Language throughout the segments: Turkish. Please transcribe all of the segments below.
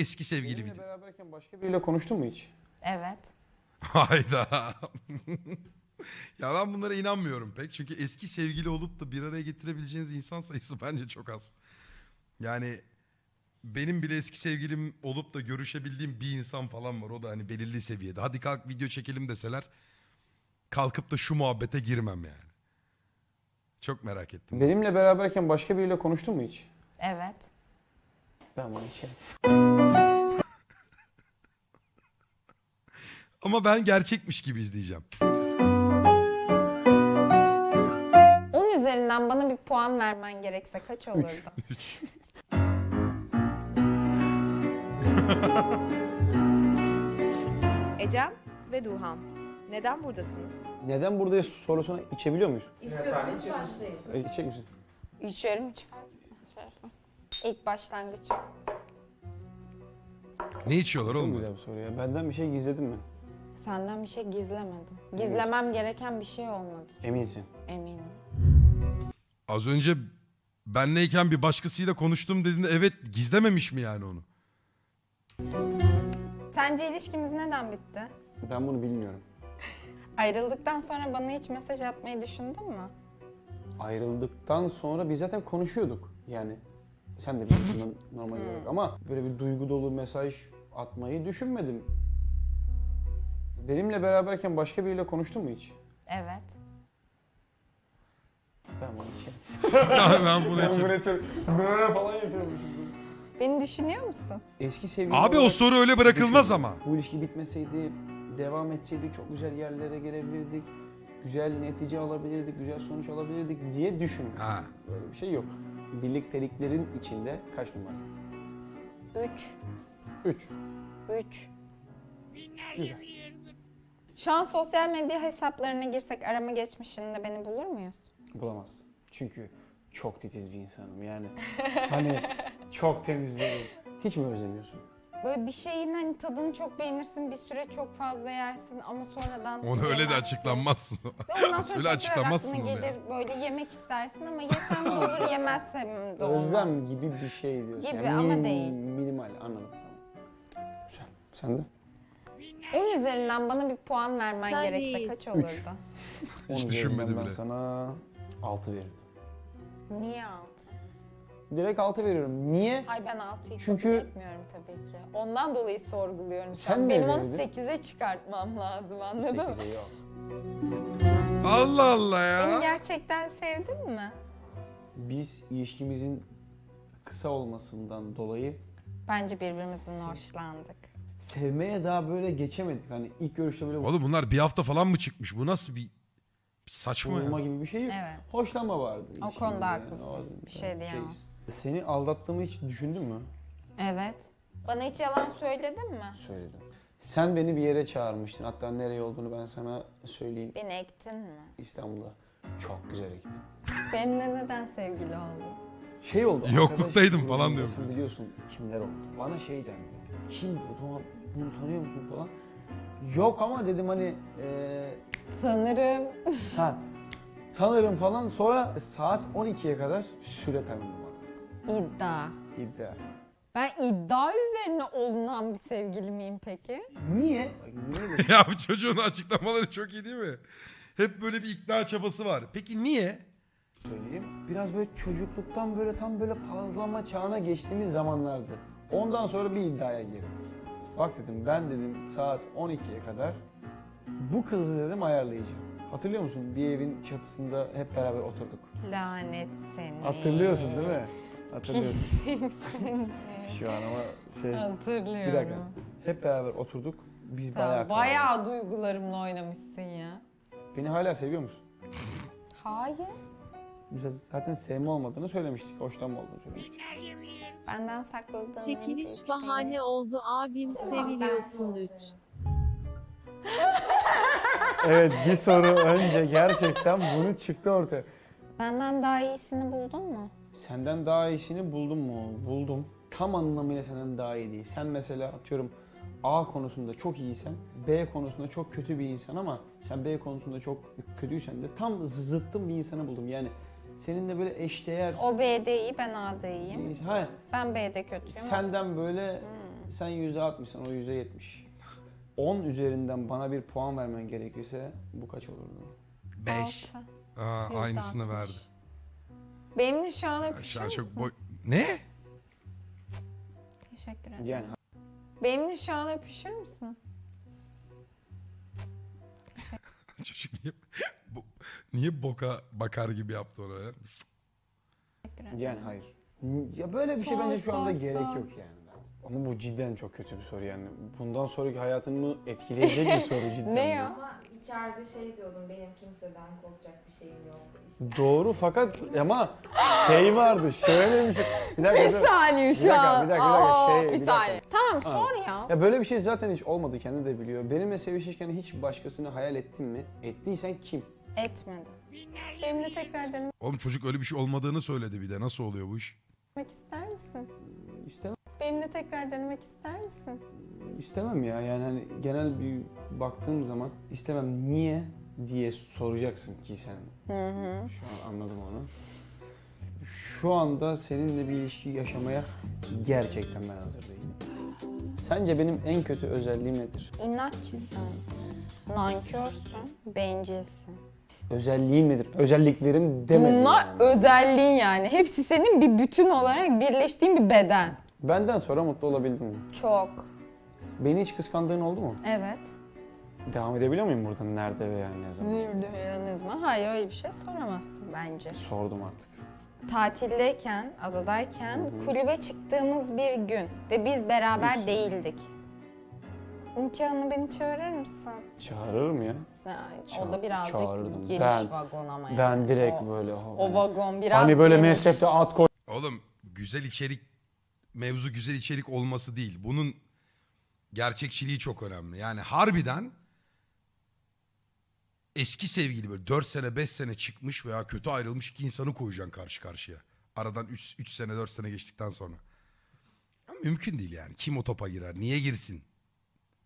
eski sevgili Benimle video. beraberken başka biriyle konuştun mu hiç? Evet. Hayda. ya ben bunlara inanmıyorum pek. Çünkü eski sevgili olup da bir araya getirebileceğiniz insan sayısı bence çok az. Yani benim bile eski sevgilim olup da görüşebildiğim bir insan falan var. O da hani belirli seviyede. Hadi kalk video çekelim deseler kalkıp da şu muhabbete girmem yani. Çok merak ettim. Benimle beraberken başka biriyle konuştun mu hiç? Evet. Ben bunu içerim. Ama ben gerçekmiş gibi izleyeceğim. 10 üzerinden bana bir puan vermen gerekse kaç olurdu? Üç. Ecem ve Duhan. Neden buradasınız? Neden buradayız sorusuna içebiliyor muyuz? İstiyorsanız başlayın. E, içecek misin? İçerim. Şerefe. İlk başlangıç. Ne içiyorlar Çok oğlum? güzel bir soru ya. Benden bir şey gizledin mi? Senden bir şey gizlemedim. Gizlemem gereken bir şey olmadı. Eminsin. Eminim. Az önce benleyken bir başkasıyla konuştum dediğinde evet gizlememiş mi yani onu? Sence ilişkimiz neden bitti? Ben bunu bilmiyorum. Ayrıldıktan sonra bana hiç mesaj atmayı düşündün mü? Ayrıldıktan sonra biz zaten konuşuyorduk. Yani sen de biliyorsun normal olarak ama böyle bir duygu dolu mesaj atmayı düşünmedim. Benimle beraberken başka biriyle konuştun mu hiç? Evet. Ben bunu içerim. Ya ben bunu içim- içerim. Böyle falan yapıyormuşum. Beni düşünüyor musun? Eski sevgili Abi o olarak soru öyle bırakılmaz düşündüm. ama. Bu ilişki bitmeseydi, devam etseydi çok güzel yerlere gelebilirdik. Güzel netice alabilirdik, güzel sonuç alabilirdik diye düşündüm. Ha. Böyle bir şey yok. Birlikteliklerin içinde kaç numara? 3. 3. 3. Güzel. Şu an sosyal medya hesaplarına girsek arama geçmişinde beni bulur muyuz? Bulamaz. Çünkü çok titiz bir insanım yani. hani çok temizlerim. Hiç mi özlemiyorsun? Böyle bir şeyin hani tadını çok beğenirsin, bir süre çok fazla yersin ama sonradan Onu öyle de yemezsin. açıklanmazsın. Ve ondan sonra Öyle tekrar açıklamazsın aklına onu ya. gelir böyle yemek istersin ama yesem de olur yemezsem de olmaz. Özlem gibi bir şey diyorsun. Gibi ama değil. Minimal anladım tamam. Güzel. Sen de? 10 üzerinden bana bir puan vermen Sen gerekse iyisin. kaç olurdu? Hiç düşünmedi ben bile. sana 6 verirdim. Niye 6? Direkt 6 veriyorum. Niye? Ay ben 6'yı Çünkü- kabul etmiyorum tabii ki. Ondan dolayı sorguluyorum. Sen an. Benim onu verirdin? 8'e çıkartmam lazım anladın mı? 8'e yok. Allah Allah Beni ya. gerçekten sevdin mi? Biz ilişkimizin kısa olmasından dolayı Bence birbirimizden hoşlandık. sevmeye daha böyle geçemedik. Hani ilk görüşte böyle Oğlum bunlar bir hafta falan mı çıkmış? Bu nasıl bir saçma vurulma ya. gibi bir şey yok. Evet. Hoşlanma vardı. O ilişkimizde konuda yani. haklısın. O- Bir şey diyemem. Seni aldattığımı hiç düşündün mü? Evet. Bana hiç yalan söyledin mi? Söyledim. Sen beni bir yere çağırmıştın. Hatta nereye olduğunu ben sana söyleyeyim. Beni ektin mi? İstanbul'da. Çok güzel ektim. Benimle neden sevgili oldun? Şey oldu. Yokluktaydım arkadaş falan diyorum. Biliyorsun kimler oldu. Bana şey dendi. Kim bu? Bunu tanıyor musun falan. Yok ama dedim hani eee Sanırım. ha tanırım falan. Sonra saat 12'ye kadar süre tanıdım bana. İddia. İddia. Ben iddia üzerine olunan bir sevgili miyim peki? Niye? Ya bu çocuğun açıklamaları çok iyi değil mi? Hep böyle bir ikna çabası var. Peki niye? söyleyeyim. Biraz böyle çocukluktan böyle tam böyle pazlama çağına geçtiğimiz zamanlardı. Ondan sonra bir iddiaya girdik. Bak dedim ben dedim saat 12'ye kadar bu kızı dedim ayarlayacağım. Hatırlıyor musun? Bir evin çatısında hep beraber oturduk. Lanet seni. Hatırlıyorsun değil mi? Seni. Şu an ama şey Hatırlıyorum. bir dakika. Hep beraber oturduk. Biz bayağı Sen bayağı duygularımla oynamışsın ya. Beni hala seviyor musun? Hayır. Biz zaten sevme olmadığını söylemiştik. Hoşlanma olduğunu söylemiştik. Benden sakladığın Çekiliş şey bahane ne? oldu abim seviliyorsun 3. Evet bir soru önce gerçekten bunu çıktı ortaya. Benden daha iyisini buldun mu? Senden daha iyisini buldum mu? Buldum. Tam anlamıyla senden daha iyi değil. Sen mesela atıyorum A konusunda çok iyisen, B konusunda çok kötü bir insan ama sen B konusunda çok kötüysen de tam zıttım bir insanı buldum. Yani seninle böyle eşdeğer O B'de iyi, ben A'da iyiyim. insan. Ha, Ben B'de kötüyüm. senden böyle Sen %60'san o %70. 10 üzerinden bana bir puan vermen gerekirse bu kaç olurdu? 5. Altı. Aa, Yüzde aynısını altmış. Verdi. Benimle şu an öpüşür Aşağı çok müsün? boy... Ne? Teşekkür ederim. Yani Benimle şu an öpüşür müsün? Çocuk niye, bu, niye boka bakar gibi yaptı oraya? Teşekkür ederim. yani hayır. Ya böyle bir şey Sor, bence şu anda gerek yok yani. Ama bu cidden çok kötü bir soru yani. Bundan sonraki hayatını etkileyecek bir soru cidden. Ne ya? Ama içeride şey diyordum benim kimseden korkacak bir şeyim yok. İşte Doğru fakat ama şey vardı şöyle bir şey. Bir dakika. Bir saniye şu an. bir dakika, bir dakika, Aa, şey, bir bir dakika. saniye. Tamam Tamam. sor ya. Ya böyle bir şey zaten hiç olmadı kendi de biliyor. Benimle sevişirken hiç başkasını hayal ettin mi? Ettiysen kim? Etmedim. Benimle tekrar denemek Oğlum çocuk öyle bir şey olmadığını söyledi bir de. Nasıl oluyor bu iş? ister misin? İstemem. Benimle tekrar denemek ister misin? İstemem ya yani hani genel bir baktığım zaman istemem niye diye soracaksın ki sen. Hı hı. Şu an anladım onu. Şu anda seninle bir ilişki yaşamaya gerçekten ben hazır değilim. Sence benim en kötü özelliğim nedir? İnatçısın. Nankörsün. Bencilsin. Özelliğim nedir? Özelliklerim demedim Bunlar yani. özelliğin yani. Hepsi senin bir bütün olarak birleştiğin bir beden. Benden sonra mutlu olabildin mi? Çok. Beni hiç kıskandığın oldu mu? Evet. Devam edebiliyor muyum buradan? Nerede veya ne zaman? Nerede ne zaman? Hayır öyle bir şey soramazsın bence. Sordum artık. Tatildeyken, adadayken kulübe çıktığımız bir gün ve biz beraber Üç. değildik. Nikahını beni çağırır mısın? Çağırırım ya. Yani o da birazcık çağırırdım. geniş Ben- vagon ama yani. Ben direkt o, böyle... o- o vagon biraz Hani böyle geniş. mezhepte at koy. Oğlum güzel içerik mevzu güzel içerik olması değil. Bunun gerçekçiliği çok önemli. Yani harbiden eski sevgili böyle 4 sene 5 sene çıkmış veya kötü ayrılmış iki insanı koyacaksın karşı karşıya. Aradan 3 3 sene 4 sene geçtikten sonra. Mümkün değil yani. Kim o topa girer? Niye girsin?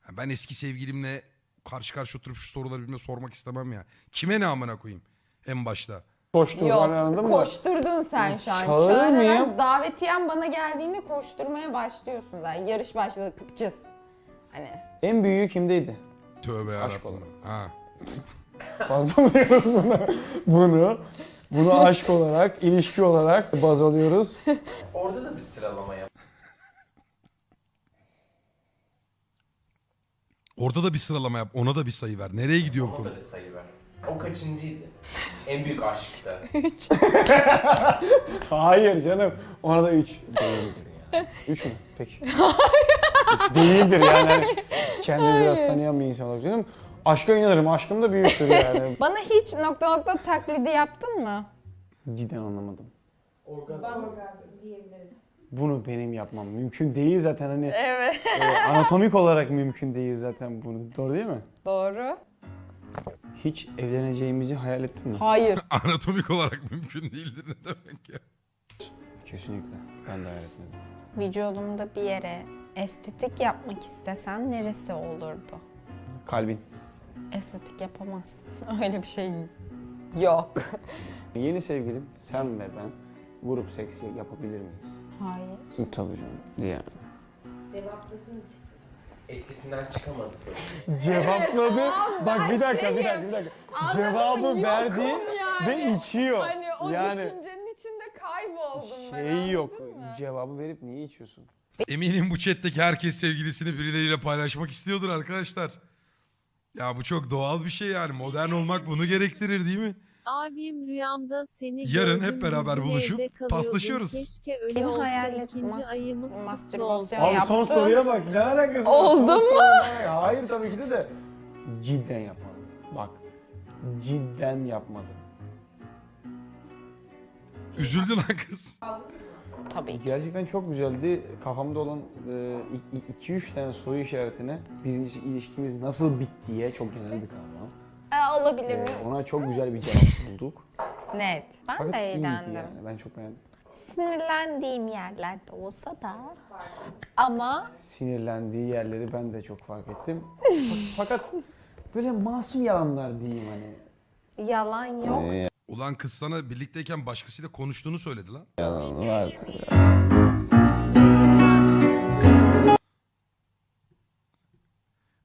Ha, Ben eski sevgilimle karşı karşı oturup şu soruları bilme sormak istemem ya. Kime ne amına koyayım en başta? Koştur Yok, var anladın mı? koşturdun sen şu an. Çağırır Çağırarak davetiyen bana geldiğinde koşturmaya başlıyorsun zaten. Yarış başladı kıpçız. Hani En büyüğü kimdeydi? Tövbe Aşk yarabbim. Ha. Baz alıyoruz bunu. Bunu. Bunu aşk olarak, ilişki olarak baz alıyoruz. Orada da bir sıralama yap. Orada da bir sıralama yap. Ona da bir sayı ver. Nereye gidiyor bu Ona konu? da bir sayı ver. O kaçıncıydı? en büyük aşktı. Hayır canım. Ona da 3. Değildir ya. 3 mü? Peki. Üç Değildir yani. Hani kendini biraz tanıyan bir insan olarak canım. Aşka inanırım. Aşkım da büyüktür yani. bana hiç nokta nokta taklidi yaptın mı? Cidden anlamadım. Orgazm. orgazm diyebiliriz. Bunu benim yapmam mümkün değil zaten hani Evet. e, anatomik olarak mümkün değil zaten bunu. Doğru değil mi? Doğru. Hiç evleneceğimizi hayal ettin mi? Hayır. Anatomik olarak mümkün değildir ne demek ya. Kesinlikle. Ben de hayal etmedim. Vücudumda bir yere estetik yapmak istesen neresi olurdu? Kalbin. Estetik yapamazsın. Öyle bir şey yok. Yeni sevgilim sen ve ben grup seksi yapabilir miyiz? Hayır. Tabii canım. Yani. Cevapladın? Etkisinden çıkamadı soru. Cevapladı. Bak bir dakika, bir dakika, bir dakika. Anladın mı? Cevabı Yokum verdi yani. ve içiyor. Hani o yani düşüncenin içinde kayboldum ben. şey yok. anladın mı? Cevabı verip niye içiyorsun? Eminim bu chatteki herkes sevgilisini birileriyle paylaşmak istiyordur arkadaşlar. Ya bu çok doğal bir şey yani. Modern olmak bunu gerektirir değil mi? Abim rüyamda seni Yarın hep beraber buluşup paslaşıyoruz. Keşke öyle hayalet ikinci mas- ayımız kutlu mastürbasyon olsun. Abi Abi son yaptım. soruya bak. Ne alakası var? Oldu Son mu? soruya- Hayır tabii ki de de. Cidden yapmadım. Bak. Cidden yapmadım. Üzüldü lan kız. Tabii ki. Gerçekten çok güzeldi. Kafamda olan 2-3 tane soru işaretine birincisi ilişkimiz nasıl bittiye çok genel bir kavram. Aa, olabilir Ee, mi? ona çok güzel bir cevap bulduk. Net. Ben Fakat de iyiydi eğlendim. Yani. Ben çok beğendim. Sinirlendiğim yerlerde olsa da ama Sinirlendiği yerleri ben de çok fark ettim. Fakat böyle masum yalanlar diyeyim hani. yalan yok. Ulan kız sana birlikteyken başkasıyla konuştuğunu söyledi lan. Yalan vardı.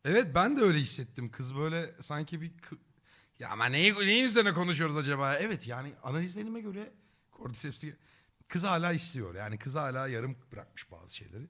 Evet ben de öyle hissettim. Kız böyle sanki bir... kı- Ya ama neyi, neyin üzerine konuşuyoruz acaba? Evet yani analizlerime göre Cordyceps'i kız hala istiyor. Yani kız hala yarım bırakmış bazı şeyleri.